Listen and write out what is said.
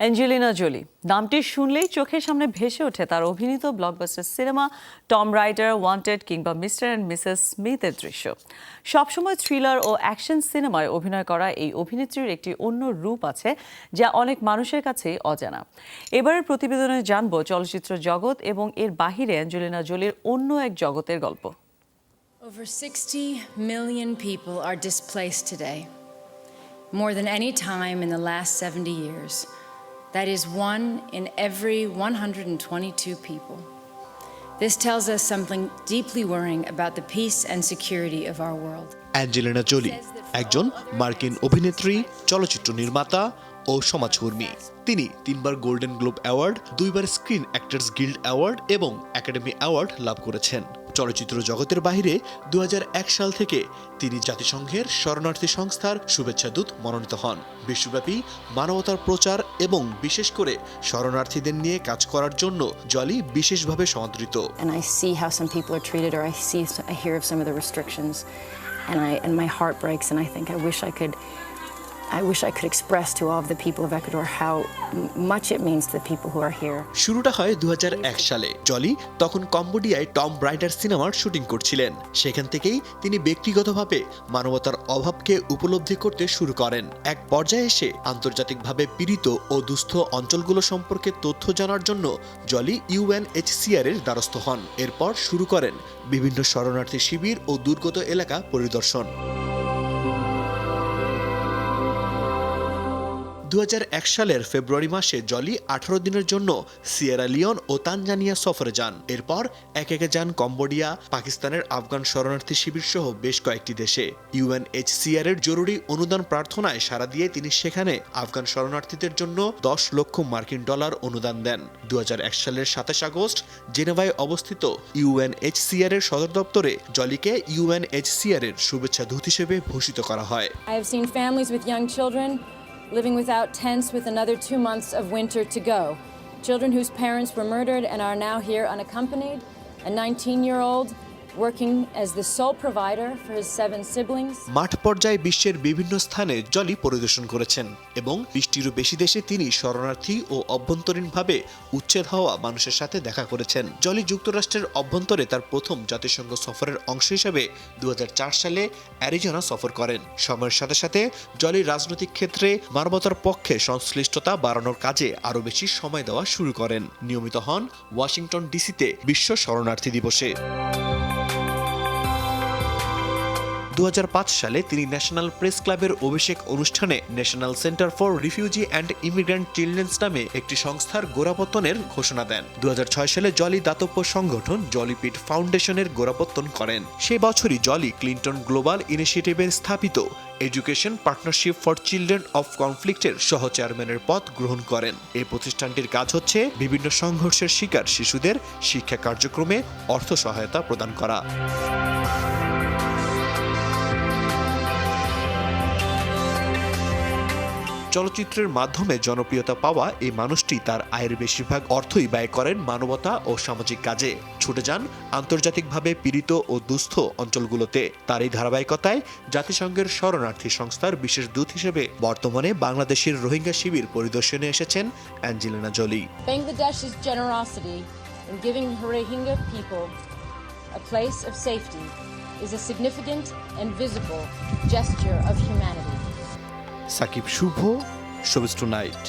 Angelina Jolie. নামটি শুনলেই চোখের সামনে ভেসে ওঠে তার অভিনীত blockbuster cinema Tomb Raider Wanted কিংবা মিস্টার অ্যান্ড মিসেস স্মিথের দৃশ্য। সবসময় থ্রিলার ও অ্যাকশন সিনেমায় অভিনয় করা এই অভিনেত্রীর একটি অন্য রূপ আছে যা অনেক মানুষের কাছেই অজানা। এবারের প্রতিবেদনে জানব চলচ্চিত্র জগৎ এবং এর বাহিরে অ্যাঞ্জেলিনা জোলির অন্য এক জগতের গল্প। Over 60 million people are displaced today, more than any time in the last 70 years. That is one in every 122 people. This tells us something deeply worrying about the peace and security of our world. Angelina Jolie একজন মার্কিন অভিনেত্রী চলচ্চিত্র নির্মাতা ও সমাজকর্মী তিনি তিনবার Golden Globe award দুইবার স্ক্রিন অ্যাক্টরস গিল্ড অ্যাওয়ার্ড এবং একাডেমি অ্যাওয়ার্ড লাভ করেছেন চলচ্চিত্র জগতের বাহিরে দু সাল থেকে তিনি জাতিসংঘের শরণার্থী সংস্থার শুভেচ্ছা দূত মনোনীত হন বিশ্বব্যাপী মানবতার প্রচার এবং বিশেষ করে শরণার্থীদের নিয়ে কাজ করার জন্য জলি বিশেষভাবে সমাদৃত And I, and my heart breaks, and I think I wish I could. I wish I could express to all of the people of Ecuador how much it means to the people who are here. শুরুটা হয় দু হাজার এক সালে। জলি তখন কম্বোডিয়ায় Tom ব্রাইডার সিনেমার shooting করছিলেন। সেখান থেকেই তিনি ব্যক্তিগতভাবে মানবতার অভাবকে উপলব্ধি করতে শুরু করেন। এক পর্যায়ে এসে আন্তর্জাতিকভাবে পীড়িত ও দুস্থ অঞ্চলগুলো সম্পর্কে তথ্য জানার জন্য জলি ইউএনএইচসিআর এর দ্বারস্থ হন। এরপর শুরু করেন বিভিন্ন শরণার্থী শিবির ও দুর্গত এলাকা পরিদর্শন। দু সালের ফেব্রুয়ারি মাসে জলি আঠারো দিনের জন্য সিয়েরা লিওন ও তানজানিয়া সফরে যান। এরপর এক একে যান কম্বোডিয়া, পাকিস্তানের আফগান শরণার্থী শিবির সহ বেশ কয়েকটি দেশে। ইউএনএইচসিআর এর জরুরি অনুদান প্রার্থনায় সাড়া দিয়ে তিনি সেখানে আফগান শরণার্থীদের জন্য দশ লক্ষ মার্কিন ডলার অনুদান দেন। দু হাজার এক সালের সাতাশ আগস্ট জেনেভায় অবস্থিত ইউএনএইচসিআর এর সদর দপ্তরে জলিকে ইউএনএইচসিআর এর শুভেচ্ছা দূত হিসেবে ভূষিত করা হয়। Living without tents with another two months of winter to go. Children whose parents were murdered and are now here unaccompanied. A 19 year old মাঠ পর্যায়ে বিশ্বের বিভিন্ন স্থানে জলি পরিদর্শন করেছেন এবং বিশটিরও বেশি দেশে তিনি শরণার্থী ও অভ্যন্তরীণভাবে উচ্ছেদ হওয়া মানুষের সাথে দেখা করেছেন। জলি যুক্তরাষ্ট্রের অভ্যন্তরে তার প্রথম জাতিসংঘ সফরের অংশ হিসেবে দু হাজার চার সালে অ্যারিজোনা সফর করেন। সময়ের সাথে সাথে জলি রাজনৈতিক ক্ষেত্রে মানবতার পক্ষে সংশ্লিষ্টতা বাড়ানোর কাজে আরও বেশি সময় দেওয়া শুরু করেন। নিয়মিত হন ওয়াশিংটন ডিসিতে বিশ্ব শরণার্থী দিবসে। দু হাজার পাঁচ সালে তিনি ন্যাশনাল প্রেস ক্লাবের অভিষেক অনুষ্ঠানে National Center for Refugee and Immigrant Children's নামে একটি সংস্থার গোড়াপত্তনের ঘোষণা দেন। দু হাজার ছয় সালে জলি দাতব্য সংগঠন জলিপিট ফাউন্ডেশনের গোড়াপত্তন করেন। সে বছরই জলি ক্লিন্টন গ্লোবাল ইনিশিয়েটিভের স্থাপিত education partnership for children of কনফ্লিক্টের সহ চেয়ারম্যানের পদ গ্রহণ করেন। এই প্রতিষ্ঠানটির কাজ হচ্ছে বিভিন্ন সংঘর্ষের শিকার শিশুদের শিক্ষা কার্যক্রমে অর্থ সহায়তা প্রদান করা। চলচ্চিত্রের মাধ্যমে জনপ্রিয়তা পাওয়া এই মানুষটি তার আয়ের বেশিরভাগ অর্থই ব্যয় করেন মানবতা ও সামাজিক কাজে। ছুটে যান আন্তর্জাতিকভাবে পীড়িত ও দুস্থ অঞ্চলগুলোতে। তার এই ধারাবাহিকতায় জাতিসংঘের শরণার্থী সংস্থার বিশেষ দূত হিসেবে বর্তমানে বাংলাদেশের রোহিঙ্গা শিবির পরিদর্শনে এসেছেন Angelina Jolie. A place of safety is a significant and visible gesture of humanity. Sakib Shuvo সবিস্ট night.